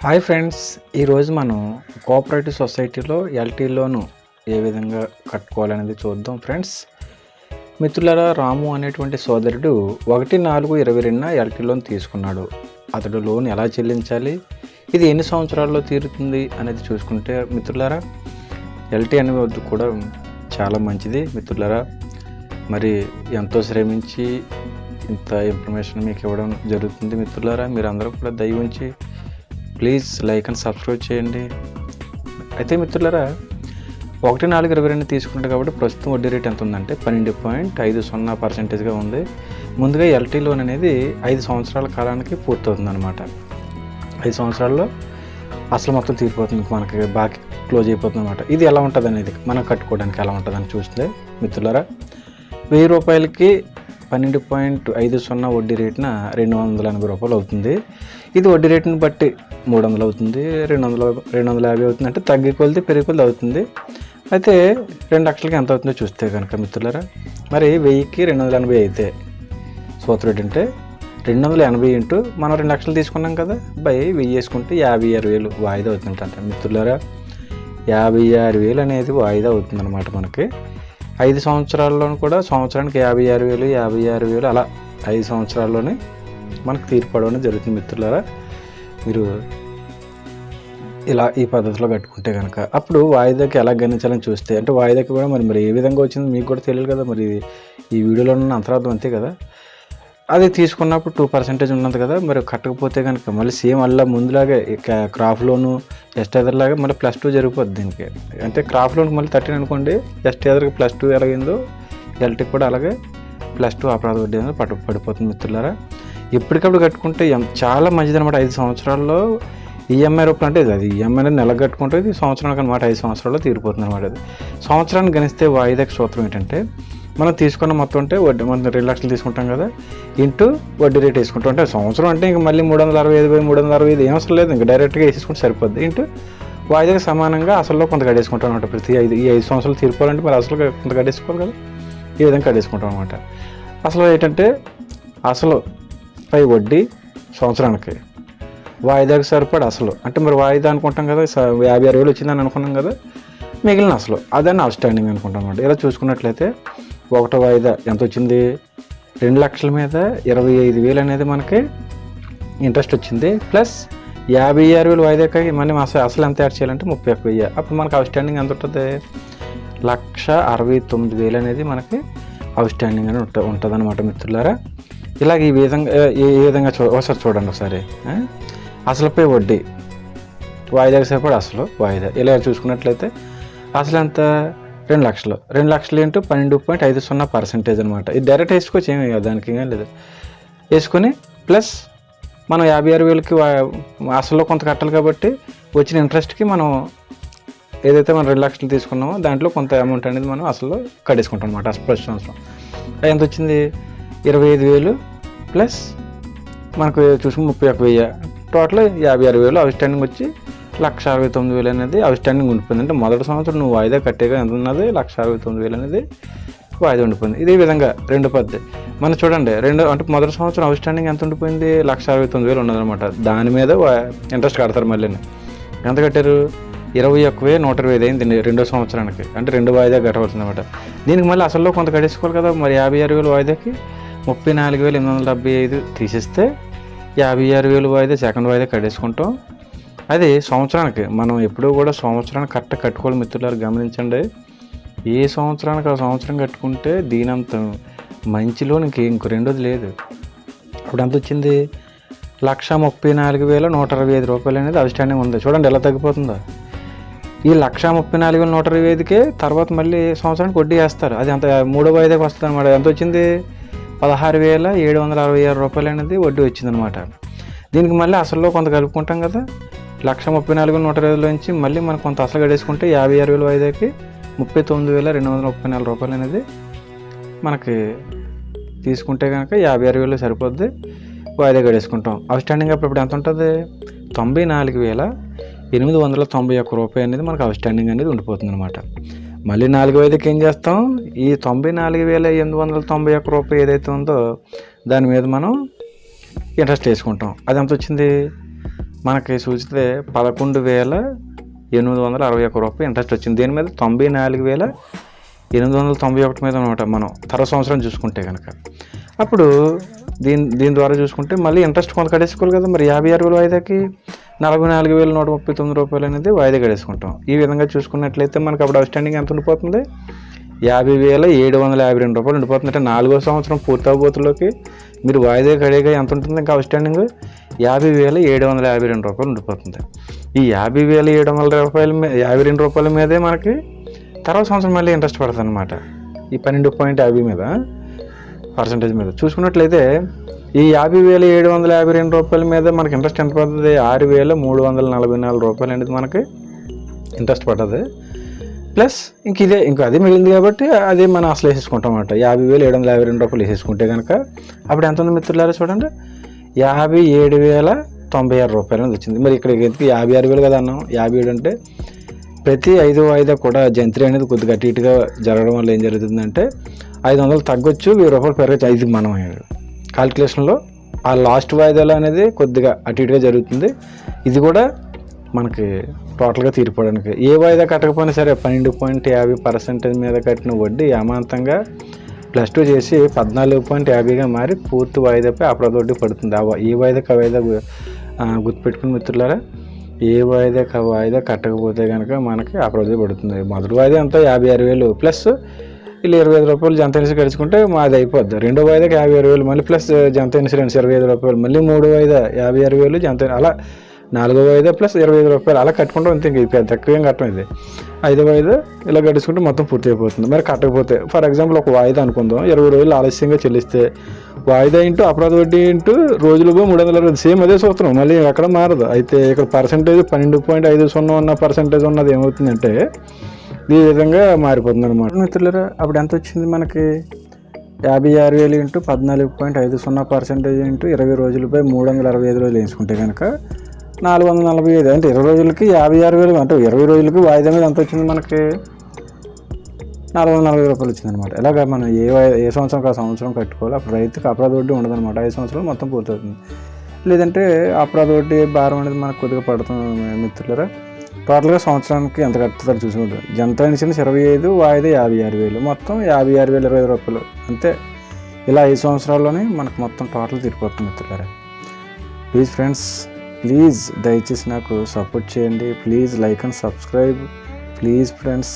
Hi friends ఈరోజు మనం cooperative సొసైటీలో ఎల్టీ లోను ఏ విధంగా కట్టుకోవాలనేది చూద్దాం ఫ్రెండ్స్. మిత్రులరా రాము అనేటువంటి సోదరుడు ఒకటి నాలుగు ఇరవై రెండున ఎల్టీ లోన్ తీసుకున్నాడు. అతడు లోన్ ఎలా చెల్లించాలి? ఇది ఎన్ని సంవత్సరాల్లో తీరుతుంది అనేది చూసుకుంటే మిత్రులారా ఎల్టీ అనేది కూడా చాలా మంచిది మిత్రులారా. మరి ఎంతో శ్రమించి ఇంత ఇన్ఫర్మేషన్ మీకు ఇవ్వడం జరుగుతుంది మిత్రులారా. మీరు అందరూ కూడా దయ ఉంచి ప్లీజ్ లైక్ అండ్ సబ్స్క్రైబ్ చేయండి. అయితే మిత్రులారా ఒకటి నాలుగు ఇరవై రెండు తీసుకుంటారు కాబట్టి ప్రస్తుతం వడ్డీ రేట్ ఎంత ఉందంటే పన్నెండు పాయింట్ ఐదు సున్నా పర్సెంటేజ్గా ఉంది. ముందుగా ఎల్టీ లోన్ అనేది ఐదు సంవత్సరాల కాలానికి పూర్తవుతుంది అనమాట ఐదు సంవత్సరాల్లో అసలు మొత్తం తీరిపోతుంది మనకి బాకీ క్లోజ్ అయిపోతుంది అనమాట ఇది ఎలా ఉంటుంది అనేది మనం కట్టుకోవడానికి ఎలా ఉంటుందని చూస్తే మిత్రులారా వెయ్యి రూపాయలకి పన్నెండు పాయింట్ ఐదు సున్నా వడ్డీ రేటున రెండు వందల ఎనభై రూపాయలు అవుతుంది. ఇది వడ్డీ రేటుని బట్టి మూడు వందలు అవుతుంది. రెండు వందల రెండు వందల యాభై అవుతుంది అంటే తగ్గి కొలిది పెరిగి కొలిది అవుతుంది. అయితే రెండు లక్షలకి ఎంత అవుతుందో చూస్తే కనుక మిత్రులారా మరి వెయ్యికి రెండు వందల ఎనభై అయితే సూత్రం ఏంటంటే రెండు వందల ఎనభై ఇంటూ మనం రెండు లక్షలు తీసుకున్నాం కదా బై వెయ్యి వేసుకుంటే యాభై ఆరు వేలు వాయిదా అవుతుందంట మిత్రులారా. యాభై ఆరు వేలు అనేది వాయిదా అవుతుందన్నమాట మనకి. ఐదు సంవత్సరాల్లో కూడా సంవత్సరానికి యాభై ఆరు వేలు యాభై ఆరు వేలు అలా ఐదు సంవత్సరాల్లోనే మనకు తీర్పడడం జరుగుతుంది మిత్రులారా. మీరు ఇలా ఈ పద్ధతిలో పెట్టుకుంటే కనుక అప్పుడు వాయిదాకి ఎలా గణించాలని చూస్తే అంటే వాయిదాకి కూడా మరి మరి ఏ విధంగా వచ్చింది మీకు కూడా తెలియదు కదా మరి. ఈ వీడియోలో ఉన్న అంతరార్థం అంతే కదా. అది తీసుకున్నప్పుడు టూ పర్సెంటేజ్ ఉన్నది కదా మరి కట్టకపోతే కనుక మళ్ళీ సేమ్ అలా ముందులాగే క్రాఫ్ లోను ఎస్ట్ ఎదర్ లాగా మళ్ళీ ప్లస్ టూ జరిగిపోద్ది దీనికి. అంటే క్రాఫ్ లోన్ మళ్ళీ థర్టీన్ అనుకోండి ఎస్ట్ ఎదర్కి ప్లస్ టూ ఎలాగైందో ఎల్టీకి కూడా అలాగే ప్లస్ టూ అపరాధ వడ్డీ అనేది పట్టు పడిపోతుంది మిత్రులారా. ఎప్పటికప్పుడు కట్టుకుంటే చాలా మంచిది అనమాట ఐదు సంవత్సరాల్లో ఈఎంఐ రూపాయలు అంటే ఇది అది ఈఎంఐ అనేది నెల కట్టుకుంటే ఇది సంవత్సరానికి అనమాట ఐదు సంవత్సరాల్లో తీరిపోతుంది అనమాట అది. సంవత్సరాన్ని గణిస్తే వాయిదాకి సూత్రం ఏంటంటే మనం తీసుకున్న మొత్తం ఉంటే వడ్డీ మనం రెండు లక్షలు తీసుకుంటాం కదా. ఇంటూ వడ్డీ రేట్ వేసుకుంటాం. అంటే సంవత్సరం అంటే ఇంక మళ్ళీ మూడు వందల అరవై ఐదు బై మూడు వందల అరవై ఐదు ఏం అవసరం లేదు. ఇంకా డైరెక్ట్గా వేసేసుకుంటే సరిపోద్ది. ఇంటూ వాయిదాకి సమానంగా అసలులో కొంత కట్టేసుకుంటాం అనమాట ప్రతి ఐదు ఈ ఐదు సంవత్సరాలు తీరుకోవాలంటే మరి అసలు కొంత కట్టేసుకోవాలి కదా. ఈ విధంగా కట్టేసుకుంటాం అనమాట అసలు ఏంటంటే అసలు పై వడ్డీ సంవత్సరానికి వాయిదాకి సరిపడి అసలు. అంటే మరి వాయిదా అనుకుంటాం కదా యాభై ఆరు వేలు వచ్చిందని అనుకున్నాం కదా మిగిలిన అసలు. అదని అవుట్ స్టాండింగ్ అనుకుంటాం అనమాట ఇలా చూసుకున్నట్లయితే ఒకటో వాయిదా ఎంత వచ్చింది రెండు లక్షల మీద ఇరవై ఐదు వేలు అనేది మనకి ఇంట్రెస్ట్ వచ్చింది. ప్లస్ యాభై ఆరు వేలు వాయిదాకి మళ్ళీ అసలు అసలు ఎంత యాడ్ చేయాలంటే ముప్పై ఒక్క వెయ్యి. అప్పుడు మనకి అవుట్ స్టాండింగ్ ఎంత ఉంటుంది? లక్ష అరవై తొమ్మిది వేలు అనేది మనకి అవుట్ స్టాండింగ్ అని ఉంట ఉంటుంది అనమాట మిత్రులారా. ఇలాగ ఈ విధంగా ఏ విధంగా చూ ఒకసారి చూడండి ఒకసారి. అసలుపై వడ్డీ. వాయిదాకి సరిపడి అసలు వాయిదా. ఇలా చూసుకున్నట్లయితే అసలు ఎంత? రెండు లక్షలు. రెండు లక్షలు ఏంటో పన్నెండు పాయింట్ ఐదు సున్నా పర్సెంటేజ్ అనమాట ఇది డైరెక్ట్ వేసుకోవచ్చు ఏమి కాదు, దానికి ఏం లేదు. వేసుకొని ప్లస్ మనం యాభై ఆరు వేలకి వా- అసలు కొంత కట్టాలి కాబట్టి వచ్చిన ఇంట్రెస్ట్కి మనం ఏదైతే మనం రెండు లక్షలు తీసుకున్నామో దాంట్లో కొంత అమౌంట్ అనేది మనం అసలు కట్టేసుకుంటాం అనమాట అసలు అవసరం ఎంత వచ్చింది? ఇరవై ఐదు వేలు ప్లస్ మనకు చూసుకుని ముప్పై ఒక వెయ్యి. టోటల్ యాభై ఆరు వేలు అవుట్ స్టాండింగ్ వచ్చి లక్ష అరవై తొమ్మిది వేలు అనేది అవుట్ స్టాండింగ్ ఉండిపోయింది. అంటే మొదటి సంవత్సరం నువ్వు వాయిదా కట్టేగా ఎంత ఉన్నది? లక్ష అరవై తొమ్మిది వేలు అనేది వాయిదా ఉండిపోయింది. ఇదే విధంగా రెండు పద్ధతి మనం చూడండి రెండు అంటే మొదటి సంవత్సరం అవుట్ స్టాండింగ్ ఎంత ఉండిపోయింది? లక్ష అరవై తొమ్మిది వేలు ఉన్నదనమాట దాని మీద ఇంట్రెస్ట్ కడతారు మళ్ళీ ఎంత కట్టారు? ఇరవై ఒక్క వెయ్యి నూట ఇరవై ఐదు అయింది రెండో సంవత్సరానికి. అంటే రెండు వాయిదా కట్టవలసింది అనమాట దీనికి మళ్ళీ అసల్లో కొంత కట్టేసుకోవాలి కదా. మరి యాభై ఆరు వేలు వాయిదాకి ముప్పై నాలుగు వేలు ఎనిమిది వందల డెబ్బై ఐదు తీసేస్తే యాభై ఆరు వేలు వాయిదా సెకండ్ వాయిదా కట్టేసుకుంటాం. అది సంవత్సరానికి. మనం ఎప్పుడూ కూడా సంవత్సరానికి కరెక్ట్ కట్టుకోవాలి మిత్రులారు గమనించండి. ఏ సంవత్సరానికి ఆ సంవత్సరం కట్టుకుంటే దీనంత మంచిలో ఇంక ఇంకో రెండోది లేదు. ఇప్పుడు ఎంత వచ్చింది? లక్ష ముప్పై నాలుగు వేల నూట అరవై ఐదు రూపాయలు అనేది అవుట్స్టాండింగ్ ఉంది. చూడండి ఎలా తగ్గిపోతుందో. ఈ లక్ష ముప్పై నాలుగు వేల నూట ఇరవై ఐదుకే తర్వాత మళ్ళీ సంవత్సరానికి వడ్డీ వేస్తారు. అది అంత మూడో వాయిదాకి వస్తుంది అనమాట ఎంత వచ్చింది? పదహారు వేల ఏడు వందల అరవై ఆరు రూపాయలు అనేది వడ్డీ వచ్చిందనమాట దీనికి మళ్ళీ అసల్లో కొంత కలుపుకుంటాం కదా. లక్ష ముప్పై నాలుగు నూట ఇరవై నుంచి మళ్ళీ మనం కొంత అసలు గడేసుకుంటే యాభై ఆరు వేల వాయిదాకి ముప్పై తొమ్మిది వేల రెండు వందల ముప్పై నాలుగు రూపాయలు అనేది మనకి తీసుకుంటే కనుక యాభై ఆరు వేలు సరిపోద్ది. వాయిదా గడేసుకుంటాం. అవుట్స్టాండింగ్ అప్పుడు ఇప్పుడు ఎంత ఉంటుంది తొంభై నాలుగు వేల ఎనిమిది వందల తొంభై ఒక్క రూపాయి అనేది మనకు అవుట్స్టాండింగ్ అనేది ఉండిపోతుంది అనమాట మళ్ళీ నాలుగు ఐదుకి ఏం చేస్తాం? ఈ తొంభై నాలుగు వేల ఎనిమిది వందల తొంభై ఒక్క రూపాయి ఏదైతే ఉందో దాని మీద మనం ఇంట్రెస్ట్ వేసుకుంటాం. అది ఎంత వచ్చింది మనకి చూస్తే పదకొండు వేల ఎనిమిది వందల అరవై ఒక్క రూపాయలు ఇంట్రెస్ట్ వచ్చింది. దీని మీద తొంభై నాలుగు వేల ఎనిమిది వందల తొంభై ఒకటి మీద అనమాట మనం. తర్వాత సంవత్సరం చూసుకుంటే కనుక అప్పుడు దీని దీని ద్వారా చూసుకుంటే మళ్ళీ ఇంట్రెస్ట్ కొంత కడేసుకోవాలి కదా మరి. యాభై ఆరు వేల వాయిదాకి నలభై నాలుగు వేల నూట ముప్పై తొమ్మిది రూపాయలు అనేది వాయిదా కడేసుకుంటాం ఈ విధంగా చూసుకున్నట్లయితే మనకు అప్పుడు అవుట్స్టాండింగ్ ఎంత ఉండిపోతుంది? యాభై వేల ఏడు వందల యాభై రెండు రూపాయలు ఉండిపోతుంది. అంటే నాలుగో సంవత్సరం పూర్తవబోతులోకి మీరు వాయిదా కడేగా ఎంత ఉంటుంది ఇంకా అవుట్స్టాండింగ్ యాభై వేల ఏడు వందల యాభై రెండు రూపాయలు ఉండిపోతుంది. ఈ యాభై వేల ఏడు వందల రూపాయల మీద యాభై రెండు రూపాయల మీదే మనకి తర్వాత సంవత్సరం మళ్ళీ ఇంట్రెస్ట్ పడుతుంది అనమాట ఈ పన్నెండు పాయింట్ యాభై మీద పర్సంటేజ్ మీద. చూసుకున్నట్లయితే ఈ యాభై వేల ఏడు వందల యాభై రెండు రూపాయల మీద మనకి ఇంట్రెస్ట్ ఎంత పడుతుంది? ఆరు వేల మూడు వందల నలభై నాలుగు రూపాయలు అనేది మనకి ఇంట్రెస్ట్ పడుతుంది ప్లస్ ఇంక ఇదే ఇంక అదే మిగిలింది కాబట్టి అదే మనం అసలు వేసేసుకుంటాం అనమాట యాభై వేలు ఏడు వందల యాభై రెండు రూపాయలు వేసేసుకుంటే కనుక అప్పుడు ఎంత ఉంది మిత్రులారా చూడండి? యాభై ఏడు వేల తొంభై ఆరు రూపాయలు అనేది వచ్చింది. మరి ఇక్కడ ఎందుకు యాభై ఆరు వేలు కదా అన్నాం. యాభై ఏడు అంటే ప్రతి ఐదు వాయిదా కూడా జంత్రి అనేది కొద్దిగా అటు ఇటుగా జరగడం వల్ల ఏం జరుగుతుందంటే ఐదు వందలు తగ్గొచ్చు వెయ్యి రూపాయలు పెరగచ్చు ఐదు మనం కాలిక్యులేషన్లో ఆ లాస్ట్ వాయిదాలు అనేది కొద్దిగా అటు ఇటుగా జరుగుతుంది. ఇది కూడా మనకి టోటల్గా తీరిపోవడానికి. ఏ వాయిదా కట్టకపోయినా సరే పన్నెండు పాయింట్ యాభై పర్సెంటేజ్ మీద కట్టిన వడ్డీ అమాంతంగా ప్లస్ టూ చేసి పద్నాలుగు పాయింట్ యాభైగా మారి పూర్తి వాయిదాపై అప్రదొడ్డి పడుతుంది. ఆ ఏ వాయిదాకి ఆ వాయిదా గుర్తుపెట్టుకుని మిత్రులారా ఏ వాయిదాకి ఆ వాయిదా కట్టకపోతే కనుక మనకి అప్రదొడ్డి పడుతుంది. మొదటి వాయిదా అంతా యాభై ఆరు వేలు. ప్లస్ వీళ్ళు ఇరవై ఐదు రూపాయలు జంత ఇన్సూరెన్స్ కలుసుకుంటే మాది అయిపోద్ది. రెండో వాయిదాకి యాభై ఆరు వేలు. మళ్ళీ ప్లస్ జంత ఇన్సూరెన్స్ ఇరవై ఐదు రూపాయలు. మళ్ళీ మూడో వాయిదా యాభై ఆరు వేలు జంత అలా నాలుగో వాయిదా ప్లస్ ఇరవై ఐదు రూపాయలు అలా కట్టుకుంటాం అంతే ఇంక పెద్ద తక్కువ ఏం కట్టం ఇది. ఐదో వాయిదా ఇలా గడుచుకుంటే మొత్తం పూర్తి అయిపోతుంది. మరి కట్టకపోతే ఫర్ ఎగ్జాంపుల్ ఒక వాయిదా అనుకుందాం. ఇరవై రోజులు ఆలస్యంగా చెల్లిస్తే వాయిదా ఇంటూ అపరాధ వడ్డీ ఇంటూ రోజులుగా మూడు వందల అరవై సేమ్ అదే సూత్రం. మళ్ళీ ఎక్కడ మారదు. అయితే ఇక్కడ పర్సంటేజ్ పన్నెండు పాయింట్ ఐదు సున్నా ఉన్న పర్సంటేజ్ ఉన్నది ఏమవుతుందంటే ఈ విధంగా మారిపోతుంది అనమాట మిత్రులరా అప్పుడు ఎంత వచ్చింది మనకి? యాభై ఆరు వేలు ఇంటూ పద్నాలుగు పాయింట్ ఐదు సున్నా పర్సెంటేజ్ ఇంటూ ఇరవై రోజులపై మూడు వందల అరవై ఐదు రోజులు వేసుకుంటే కనుక నాలుగు వందల నలభై ఐదు అంటే ఇరవై రోజులకి యాభై ఆరు వేలు అంటే ఇరవై రోజులకి వాయిదా మీద ఎంత వచ్చింది మనకి? నాలుగు వందల నలభై రూపాయలు వచ్చిందనమాట ఇలాగ మనం ఏ ఏ సంవత్సరం ఆ సంవత్సరం కట్టుకోవాలి? అప్పుడు రైతుకి అపరాధ వడ్డీ ఉండదనమాట ఐదు సంవత్సరాలు మొత్తం పూర్తవుతుంది. లేదంటే అపరాధ వడ్డీ భారం అనేది మనకు కొద్దిగా పడుతుంది మిత్రులరా. టోటల్గా సంవత్సరానికి ఎంత కట్టుతారు చూసుకుంటారు జనతా ఇన్సూరెన్స్ ఇరవై ఐదు వాయిదా యాభై ఆరు వేలు. మొత్తం యాభై ఆరు వేలు ఇరవై రూపాయలు. అంతే. ఇలా ఐదు సంవత్సరాల్లోనే మనకు మొత్తం టోటల్ తీరిపోతుంది మిత్రులారా. ప్లీజ్ ఫ్రెండ్స్ ప్లీజ్ దయచేసి నాకు సపోర్ట్ చేయండి. Please like and subscribe. Please friends.